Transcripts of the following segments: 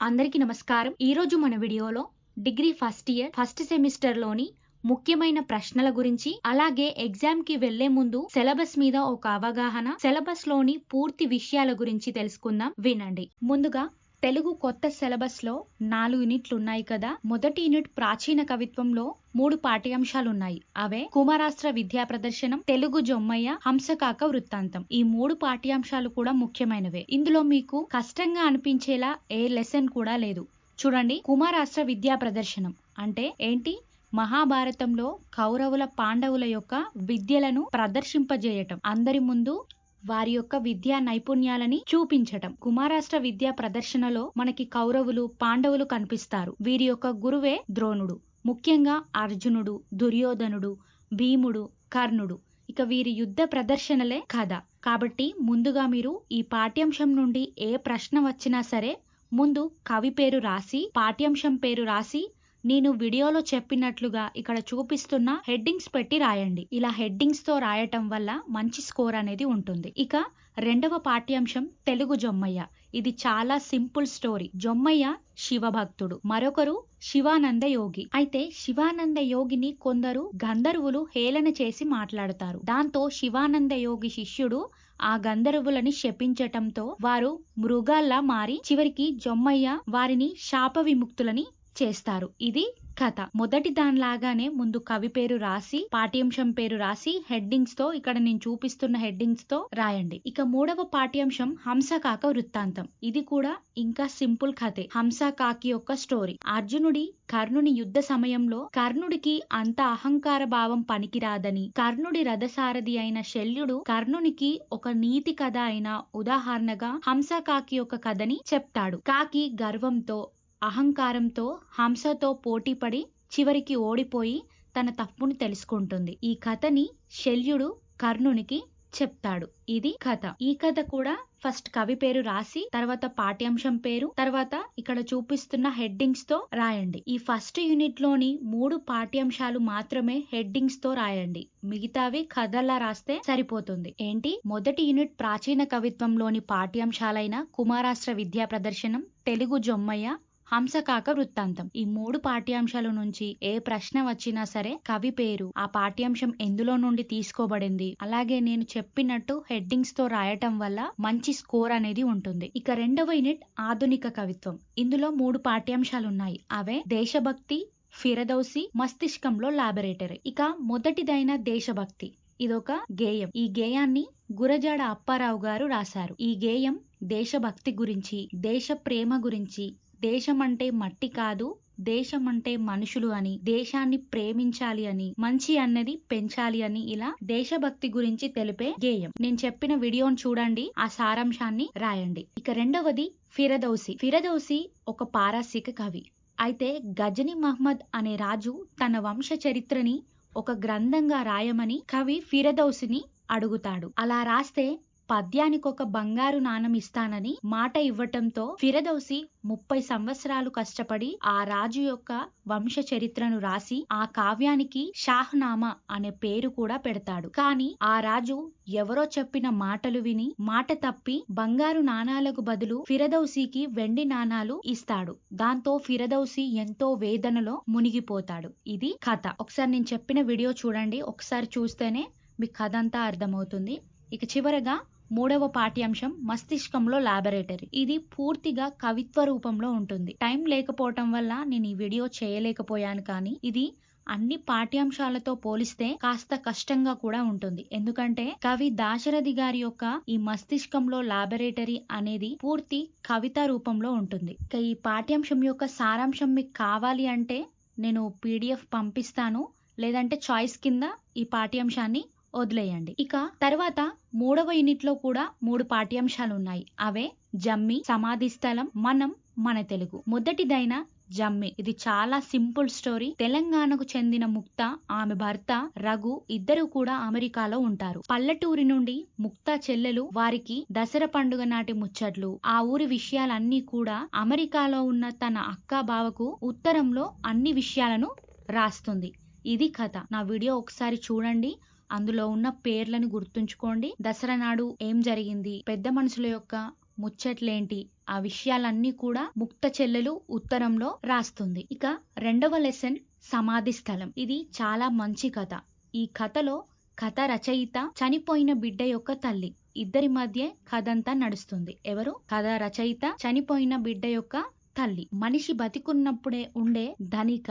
అందరికీ నమస్కారం. ఈ రోజు మన వీడియోలో డిగ్రీ ఫస్ట్ ఇయర్ ఫస్ట్ సెమిస్టర్లోని ముఖ్యమైన ప్రశ్నల గురించి అలాగే ఎగ్జామ్కి వెళ్ళే ముందు సిలబస్ మీద ఒక అవగాహన సిలబస్లోని పూర్తి విషయాల గురించి తెలుసుకుందాం. వినండి. ముందుగా తెలుగు కొత్త సిలబస్లో నాలుగు యూనిట్లు ఉన్నాయి కదా. మొదటి యూనిట్ ప్రాచీన కవిత్వంలో మూడు పాఠ్యాంశాలు ఉన్నాయి అవే కుమారాస్త్ర విద్యా ప్రదర్శనం తెలుగు జొమ్మయ్య హంసకాక వృత్తాంతం. ఈ మూడు పాఠ్యాంశాలు కూడా ముఖ్యమైనవే. ఇందులో మీకు కష్టంగా అనిపించేలా ఏ లెసన్ కూడా లేదు. చూడండి కుమారాస్త్ర విద్యా ప్రదర్శనం అంటే ఏంటి? మహాభారతంలో కౌరవుల పాండవుల యొక్క విద్యలను ప్రదర్శింపజేయటం. అందరి ముందు వారి యొక్క విద్యా నైపుణ్యాలని చూపించటం. కుమారాష్ట్ర విద్యా ప్రదర్శనలో మనకి కౌరవులు పాండవులు కనిపిస్తారు. వీరి యొక్క గురువే ద్రోణుడు. ముఖ్యంగా అర్జునుడు దుర్యోధనుడు భీముడు కర్ణుడు. ఇక వీరి యుద్ధ ప్రదర్శనలే కథ. కాబట్టి ముందుగా మీరు ఈ పాఠ్యాంశం నుండి ఏ ప్రశ్న వచ్చినా సరే ముందు కవి పేరు రాసి పాఠ్యాంశం పేరు రాసి నేను వీడియోలో చెప్పినట్లుగా ఇక్కడ చూపిస్తున్న హెడ్డింగ్స్ పెట్టి రాయండి. ఇలా హెడ్డింగ్స్తో రాయటం వల్ల మంచి స్కోర్ అనేది ఉంటుంది. ఇక రెండవ పాఠ్యాంశం తెలుగు జొమ్మయ్య. ఇది చాలా సింపుల్ స్టోరీ. జొమ్మయ్య శివభక్తుడు. మరొకరు శివానంద యోగి. అయితే శివానంద యోగిని కొందరు గంధర్వులు హేళన చేసి మాట్లాడతారు. దాంతో శివానంద యోగి శిష్యుడు ఆ గంధర్వులని శపించటంతో వారు మృగాల్లా మారి చివరికి జొమ్మయ్య వారిని శాప విముక్తులని చేస్తారు. ఇది కథ. మొదటి దానిలాగానే ముందు కవి పేరు రాసి పాఠ్యాంశం పేరు రాసి హెడ్డింగ్స్తో ఇక్కడ నేను చూపిస్తున్న హెడ్డింగ్స్తో రాయండి. ఇక మూడవ పాఠ్యాంశం హంసకాక వృత్తాంతం. ఇది కూడా ఇంకా సింపుల్ కథే. హంసకాకి యొక్క స్టోరీ. అర్జునుడి కర్ణుని యుద్ధ సమయంలో కర్ణుడికి అంత అహంకార భావం పనికిరాదని కర్ణుడి రథసారథి అయిన శల్యుడు కర్ణునికి ఒక నీతి కథ అయిన ఉదాహరణగా హంసకాకి యొక్క కథని చెప్తాడు. కాకి గర్వంతో అహంకారంతో హంసతో పోటీపడి చివరికి ఓడిపోయి తన తప్పును తెలుసుకుంటుంది. ఈ కథని శల్యుడు కర్ణునికి చెప్తాడు. ఇది కథ. ఈ కథ కూడా ఫస్ట్ కవి పేరు రాసి తర్వాత పాఠ్యాంశం పేరు తర్వాత ఇక్కడ చూపిస్తున్న హెడ్డింగ్స్తో రాయండి. ఈ ఫస్ట్ యూనిట్లోని మూడు పాఠ్యాంశాలు మాత్రమే హెడ్డింగ్స్తో రాయండి. మిగతావి కథలా రాస్తే సరిపోతుంది. ఏంటి? మొదటి యూనిట్ ప్రాచీన కవిత్వంలోని పాఠ్యాంశాలైన కుమారాష్ట్ర విద్యా ప్రదర్శనం తెలుగు జొమ్మయ్య హంసకాక వృత్తాంతం. ఈ మూడు పాఠ్యాంశాల నుంచి ఏ ప్రశ్న వచ్చినా సరే కవి పేరు ఆ పాఠ్యాంశం ఎందులో నుండి తీసుకోబడింది? అలాగే నేను చెప్పినట్టు హెడ్డింగ్స్తో రాయటం వల్ల మంచి స్కోర్ అనేది ఉంటుంది. ఇక రెండవ యూనిట్ ఆధునిక కవిత్వం. ఇందులో మూడు పాఠ్యాంశాలు ఉన్నాయి. అవే దేశభక్తి ఫిరదౌసి మస్తిష్కంలో లాబొరేటరీ. ఇక మొదటిదైన దేశభక్తి. ఇదొక గేయం. ఈ గేయాన్ని గురజాడ అప్పారావు గారు రాశారు. ఈ గేయం దేశభక్తి గురించి దేశ ప్రేమ గురించి దేశం అంటే మట్టి కాదు దేశం అంటే మనుషులు అని దేశాన్ని ప్రేమించాలి అని మంచి అన్నది పెంచాలి అని ఇలా దేశభక్తి గురించి తెలిపే గేయం. నేను చెప్పిన వీడియోను చూడండి ఆ సారాంశాన్ని రాయండి. ఇక రెండవది ఫిరదౌసి. ఫిరదౌసి ఒక పారసీక కవి. అయితే గజని మహ్మద్ అనే రాజు తన వంశ చరిత్రని ఒక గ్రంథంగా రాయమని కవి ఫిరదౌసిని అడుగుతాడు. అలా రాస్తే పద్యానికి ఒక బంగారు నాణం ఇస్తానని మాట ఇవ్వటంతో ఫిరదౌసి ముప్పై సంవత్సరాలు కష్టపడి ఆ రాజు యొక్క వంశ చరిత్రను రాసి ఆ కావ్యానికి షాహ్నామా అనే పేరు కూడా పెడతాడు. కానీ ఆ రాజు ఎవరో చెప్పిన మాటలు విని మాట తప్పి బంగారు నాణాలకు బదులు ఫిరదౌసికి వెండి నాణాలు ఇస్తాడు. దాంతో ఫిరదౌసి ఎంతో వేదనలో మునిగిపోతాడు. ఇది కథ. ఒకసారి నేను చెప్పిన వీడియో చూడండి. ఒకసారి చూస్తేనే మీకు కథ అంతా అర్థమవుతుంది. ఇక చివరగా మూడవ పాఠ్యాంశం మస్తిష్కంలో లాబొరేటరీ ఇది పూర్తిగా కవిత్వ రూపంలో ఉంటుంది. టైం లేకపోవటం వల్ల నేను ఈ వీడియో చేయలేకపోయాను కానీ ఇది అన్ని పాఠ్యాంశాలతో పోలిస్తే కాస్త కష్టంగా కూడా ఉంటుంది. ఎందుకంటే కవి దాశరథి గారి యొక్క ఈ మస్తిష్కంలో లాబొరేటరీ అనేది పూర్తి కవిత రూపంలో ఉంటుంది. ఇక ఈ పాఠ్యాంశం యొక్క సారాంశం మీకు కావాలి అంటే నేను పీడిఎఫ్ పంపిస్తాను. లేదంటే చాయిస్ కింద ఈ పాఠ్యాంశాన్ని వదిలేయండి. ఇక తర్వాత మూడవ యూనిట్లో కూడా మూడు పాఠ్యాంశాలు ఉన్నాయి అవే జమ్మి సమాధి స్థలం మనం మన తెలుగు. మొదటిదైన జమ్మి. ఇది చాలా సింపుల్ స్టోరీ. తెలంగాణకు చెందిన ముక్త ఆమె భర్త రఘు ఇద్దరు కూడా అమెరికాలో ఉంటారు. పల్లెటూరి నుండి ముక్త చెల్లెలు వారికి దసరా పండుగ నాటి ముచ్చట్లు. ఆ ఊరి విషయాలన్నీ కూడా అమెరికాలో ఉన్న తన అక్క బావకు ఉత్తరంలో అన్ని విషయాలను రాస్తుంది. ఇది కథ. నా వీడియో ఒకసారి చూడండి. అందులో ఉన్న పేర్లను గుర్తుంచుకోండి. దసరా నాడు ఏం జరిగింది? పెద్ద మనుషుల యొక్క ముచ్చట్లేంటి? ఆ విషయాలన్నీ కూడా ముక్త చెల్లెలు ఉత్తరంలో రాస్తుంది. ఇక రెండవ లెసన్ సమాధి స్థలం. ఇది చాలా మంచి కథ. ఈ కథలో కథ రచయిత చనిపోయిన బిడ్డ యొక్క తల్లి. ఇద్దరి మధ్య కథంతా నడుస్తుంది. ఎవరు? కథ రచయిత చనిపోయిన బిడ్డ యొక్క తల్లి. మనిషి బతికున్నప్పుడే ఉండే ధనిక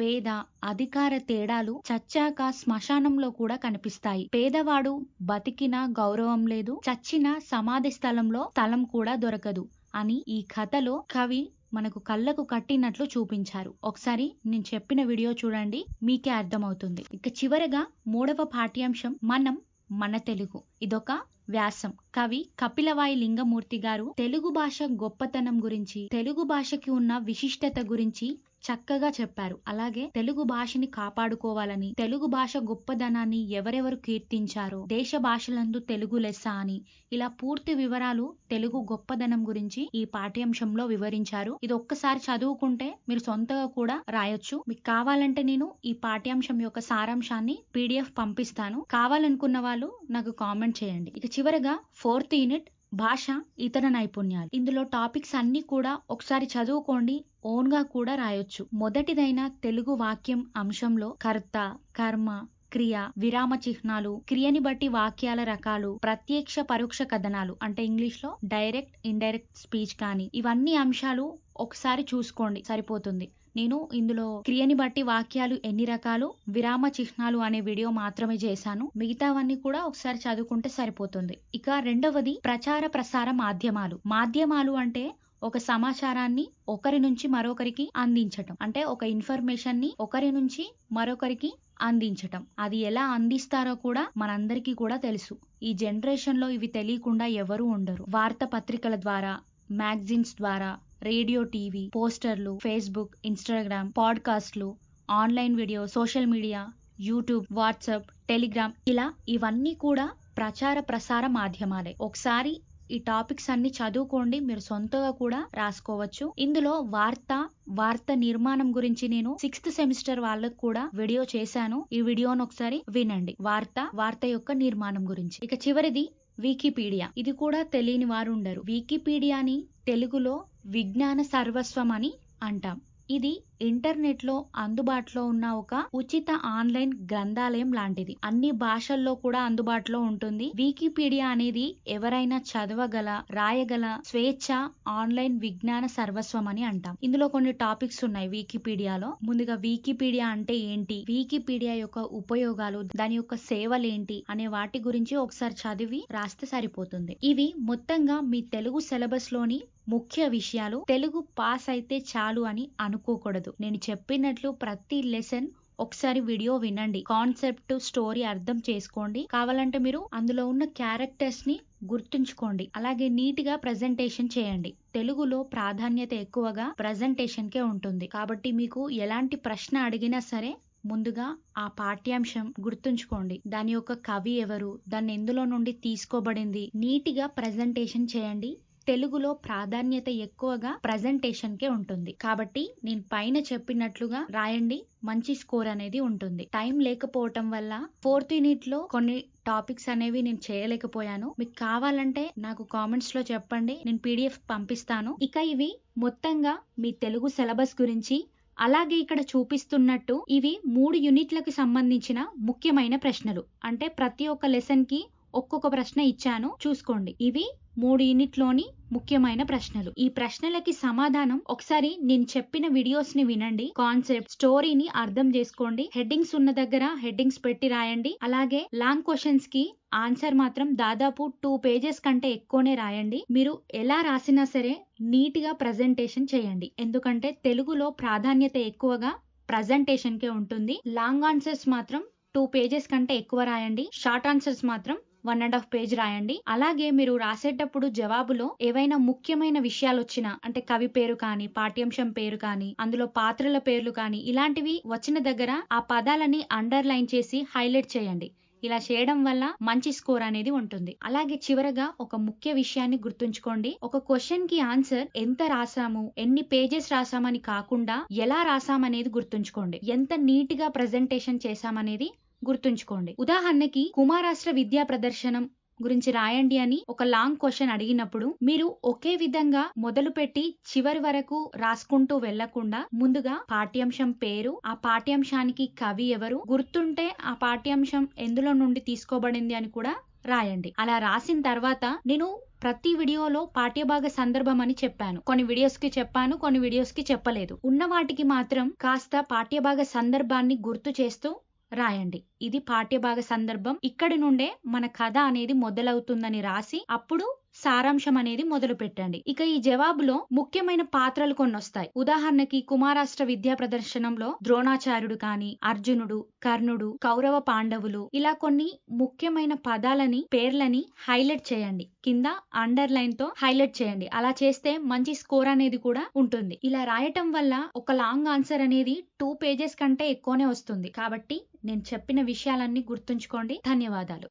పేద అధికార తేడాలు చచ్చాక శ్మశానంలో కూడా కనిపిస్తాయి. పేదవాడు బతికినా గౌరవం లేదు చచ్చిన సమాధి స్థలంలో స్థలం కూడా దొరకదు అని ఈ కథలో కవి మనకు కళ్ళకు కట్టినట్లు చూపించారు. ఒకసారి నేను చెప్పిన వీడియో చూడండి మీకే అర్థమవుతుంది. ఇక చివరగా మూడవ పాఠ్యాంశం మనం మన తెలుగు. ఇదొక వ్యాసం. కవి కపిలవాయి లింగమూర్తి గారు తెలుగు భాష గొప్పతనం గురించి తెలుగు భాషకి ఉన్న విశిష్టత గురించి చక్కగా చెప్పారు. అలాగే తెలుగు భాషని కాపాడుకోవాలని తెలుగు భాష గొప్పదనాన్ని ఎవరెవరు కీర్తించారో దేశ భాషలందు తెలుగు లెస్స అని ఇలా పూర్తి వివరాలు తెలుగు గొప్పదనం గురించి ఈ పాఠ్యాంశంలో వివరించారు. ఇది ఒక్కసారి చదువుకుంటే మీరు సొంతగా కూడా రాయొచ్చు. మీకు కావాలంటే నేను ఈ పాఠ్యాంశం యొక్క సారాంశాన్ని పీడిఎఫ్ పంపిస్తాను. కావాలనుకున్న వాళ్ళు నాకు కామెంట్ చేయండి. ఇక చివరగా ఫోర్త్ యూనిట్ భాష ఇతర నైపుణ్యాలు. ఇందులో టాపిక్స్ అన్ని కూడా ఒకసారి చదువుకోండి ఓన్గా కూడా రాయొచ్చు. మొదటిదైన తెలుగు వాక్యం అంశంలో కర్త కర్మ క్రియ విరామ చిహ్నాలు క్రియని బట్టి వాక్యాల రకాలు ప్రత్యక్ష పరోక్ష కథనాలు అంటే ఇంగ్లీష్లో డైరెక్ట్ ఇండైరెక్ట్ స్పీచ్ కానీ ఇవన్నీ అంశాలు ఒకసారి చూసుకోండి సరిపోతుంది. నేను ఇందులో క్రియని బట్టి వాక్యాలు ఎన్ని రకాలు విరామ చిహ్నాలు అనే వీడియో మాత్రమే చేశాను. మిగతావన్నీ కూడా ఒకసారి చదువుకుంటే సరిపోతుంది. ఇక రెండవది ప్రచార ప్రసార మాధ్యమాలు. మాధ్యమాలు అంటే ఒక సమాచారాన్ని ఒకరి నుంచి మరొకరికి అందించటం. అంటే ఒక ఇన్ఫర్మేషన్ని ఒకరి నుంచి మరొకరికి అందించటం. అది ఎలా అందిస్తారో కూడా మనందరికీ కూడా తెలుసు. ఈ జనరేషన్లో ఇవి తెలియకుండా ఎవరు ఉండరు. వార్తాపత్రికల ద్వారా మ్యాగజైన్స్ ద్వారా రేడియో టీవీ పోస్టర్లు Facebook Instagram పాడ్కాస్ట్లు online video social media YouTube WhatsApp Telegram ఇలా ఇవన్నీ కూడా ప్రచార ప్రసార మాధ్యమాలే. ఒకసారి ఈ టాపిక్స్ అన్ని చదువుకోండి మీరు సొంతగా కూడా రాసుకోవచ్చు. ఇందులో వార్త వార్త నిర్మాణం గురించి నేను సిక్స్త్ సెమిస్టర్ వాళ్ళకు కూడా వీడియో చేశాను. ఈ వీడియోను ఒకసారి వినండి. వార్త వార్త యొక్క నిర్మాణం గురించి. ఇక చివరిది వికీపీడియా. ఇది కూడా తెలియని వారు ఉండరు. వికీపీడియాని తెలుగులో విజ్ఞాన సర్వస్వం అని అంటాం. ఇది ఇంటర్నెట్లో అందుబాటులో ఉన్న ఒక ఉచిత ఆన్లైన్ గ్రంథాలయం లాంటిది. అన్ని భాషల్లో కూడా అందుబాటులో ఉంటుంది. వికీపీడియా అనేది ఎవరైనా చదవగల రాయగల స్వేచ్ఛ ఆన్లైన్ విజ్ఞాన సర్వస్వం అని అంటాం. ఇందులో కొన్ని టాపిక్స్ ఉన్నాయి వికీపీడియాలో. ముందుగా వికీపీడియా అంటే ఏంటి? వికీపీడియా యొక్క ఉపయోగాలు దాని యొక్క సేవలేంటి అనే వాటి గురించి ఒకసారి చదివి రాస్తే సరిపోతుంది. ఇవి మొత్తంగా మీ తెలుగు సిలబస్లోని ముఖ్య విషయాలు. తెలుగు పాస్ అయితే చాలు అని అనుకోకూడదు. నేను చెప్పినట్లు ప్రతి లెసన్ ఒకసారి వీడియో వినండి. కాన్సెప్ట్ స్టోరీ అర్థం చేసుకోండి. కావాలంటే మీరు అందులో ఉన్న క్యారెక్టర్స్ని గుర్తుంచుకోండి. అలాగే నీట్గా ప్రజెంటేషన్ చేయండి. తెలుగులో ప్రాధాన్యత ఎక్కువగా ప్రజెంటేషన్ కే ఉంటుంది. కాబట్టి మీకు ఎలాంటి ప్రశ్న అడిగినా సరే ముందుగా ఆ పాఠ్యాంశం గుర్తుంచుకోండి. దాని యొక్క కవి ఎవరు? దాన్ని ఎందులో నుండి తీసుకోబడింది? నీటిగా ప్రజెంటేషన్ చేయండి. తెలుగులో ప్రాధాన్యత ఎక్కువగా ప్రజెంటేషన్ కే ఉంటుంది. కాబట్టి నేను పైన చెప్పినట్లుగా రాయండి మంచి స్కోర్ అనేది ఉంటుంది. టైం లేకపోవటం వల్ల ఫోర్త్ యూనిట్లో కొన్ని టాపిక్స్ అనేవి నేను చేయలేకపోయాను. మీకు కావాలంటే నాకు కామెంట్స్లో చెప్పండి నేను పీడిఎఫ్ పంపిస్తాను. ఇక ఇవి మొత్తంగా మీ తెలుగు సిలబస్ గురించి అలాగే ఇక్కడ చూపిస్తున్నట్టు ఇవి మూడు యూనిట్లకు సంబంధించిన ముఖ్యమైన ప్రశ్నలు. అంటే ప్రతి ఒక్క లెసన్కి ఒక్కొక్క ప్రశ్న ఇచ్చాను. చూసుకోండి. ఇవి మూడు యూనిట్లోని ముఖ్యమైన ప్రశ్నలు. ఈ ప్రశ్నలకి సమాధానం ఒకసారి నేను చెప్పిన వీడియోస్ని వినండి. కాన్సెప్ట్ స్టోరీని అర్థం చేసుకోండి. హెడ్డింగ్స్ ఉన్న దగ్గర హెడ్డింగ్స్ పెట్టి రాయండి. అలాగే లాంగ్ క్వశ్చన్స్కి ఆన్సర్ మాత్రం దాదాపు టూ పేజెస్ కంటే ఎక్కువనే రాయండి. మీరు ఎలా రాసినా సరే నీట్గా ప్రజెంటేషన్ చేయండి. ఎందుకంటే తెలుగులో ప్రాధాన్యత ఎక్కువగా ప్రజెంటేషన్ కే ఉంటుంది. లాంగ్ ఆన్సర్స్ మాత్రం టూ పేజెస్ కంటే ఎక్కువ రాయండి. షార్ట్ ఆన్సర్స్ మాత్రం వన్ అండ్ హాఫ్ పేజ్ రాయండి. అలాగే మీరు రాసేటప్పుడు జవాబులో ఏవైనా ముఖ్యమైన విషయాలు వచ్చినా అంటే కవి పేరు కానీ పాఠ్యాంశం పేరు కానీ అందులో పాత్రల పేర్లు కానీ ఇలాంటివి వచ్చిన దగ్గర ఆ పదాలని అండర్లైన్ చేసి హైలైట్ చేయండి. ఇలా చేయడం వల్ల మంచి స్కోర్ అనేది ఉంటుంది. అలాగే చివరగా ఒక ముఖ్య విషయాన్ని గుర్తుంచుకోండి. ఒక క్వశ్చన్కి ఆన్సర్ ఎంత రాసాము ఎన్ని పేజెస్ రాసామని కాకుండా ఎలా రాసామనేది గుర్తుంచుకోండి. ఎంత నీట్గా ప్రజెంటేషన్ చేశామనేది గుర్తుంచుకోండి. ఉదాహరణకి కుమారాష్ట్ర విద్యా ప్రదర్శనం గురించి రాయండి అని ఒక లాంగ్ క్వశ్చన్ అడిగినప్పుడు మీరు ఒకే విధంగా మొదలుపెట్టి చివరి వరకు రాసుకుంటూ వెళ్ళకుండా ముందుగా పాఠ్యాంశం పేరు ఆ పాఠ్యాంశానికి కవి ఎవరు గుర్తుంటే ఆ పాఠ్యాంశం ఎందులో నుండి తీసుకోబడింది అని కూడా రాయండి. అలా రాసిన తర్వాత నేను ప్రతి వీడియోలో పాఠ్యభాగ సందర్భం అని చెప్పాను. కొన్ని వీడియోస్కి చెప్పాను కొన్ని వీడియోస్కి చెప్పలేదు. ఉన్న వాటికి మాత్రం కాస్త పాఠ్యభాగ సందర్భాన్ని గుర్తు చేస్తూ రాయండి. ఇది పాఠ్యభాగ సందర్భం. ఇక్కడి నుండే మన కథ అనేది మొదలవుతుందని రాసి అప్పుడు సారాంశం అనేది మొదలు పెట్టండి. ఇక ఈ జవాబులో ముఖ్యమైన పాత్రలు కొన్ని వస్తాయి ఉదాహరణకి కుమారాష్ట్ర విద్యా ప్రదర్శనంలో ద్రోణాచార్యుడు కాని అర్జునుడు కర్ణుడు కౌరవ పాండవులు ఇలా కొన్ని ముఖ్యమైన పదాలని పేర్లని హైలైట్ చేయండి. కింద అండర్ లైన్తో హైలైట్ చేయండి. అలా చేస్తే మంచి స్కోర్ అనేది కూడా ఉంటుంది. ఇలా రాయటం వల్ల ఒక లాంగ్ ఆన్సర్ అనేది టూ పేజెస్ కంటే ఎక్కువనే వస్తుంది. కాబట్టి నేను చెప్పిన విషయాలన్నీ గుర్తుంచుకోండి. ధన్యవాదాలు.